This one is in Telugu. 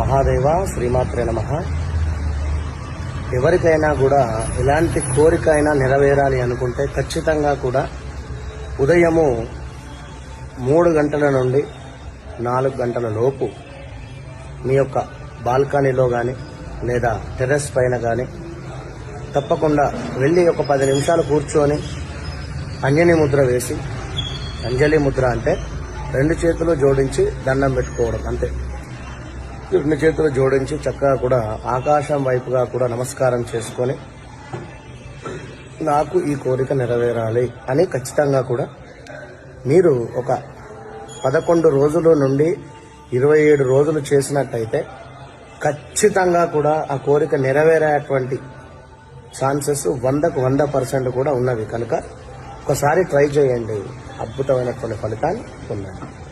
మహాదేవ శ్రీమాత్రే నమ. ఎవరికైనా కూడా ఎలాంటి కోరిక అయినా నెరవేరాలి అనుకుంటే ఖచ్చితంగా కూడా ఉదయము మూడు గంటల నుండి నాలుగు గంటల లోపు మీ యొక్క బాల్కనీలో కానీ లేదా టెర్రస్ పైన కానీ తప్పకుండా వెళ్ళి ఒక పది నిమిషాలు కూర్చొని అంజని ముద్ర వేసి అంజలి ముద్ర అంటే రెండు చేతులు జోడించి దండం పెట్టుకోవడం అంతే. రెండు చేతులు జోడించి చక్కగా కూడా ఆకాశం వైపుగా కూడా నమస్కారం చేసుకొని నాకు ఈ కోరిక నెరవేరాలి అని ఖచ్చితంగా కూడా మీరు ఒక పదకొండు రోజుల నుండి ఇరవై ఏడు రోజులు చేసినట్టయితే ఖచ్చితంగా కూడా ఆ కోరిక నెరవేరేటువంటి ఛాన్సెస్ వందకు వంద పర్సెంట్ కూడా ఉన్నవి. కనుక ఒకసారి ట్రై చేయండి. అద్భుతమైనటువంటి ఫలితాన్ని పొందండి.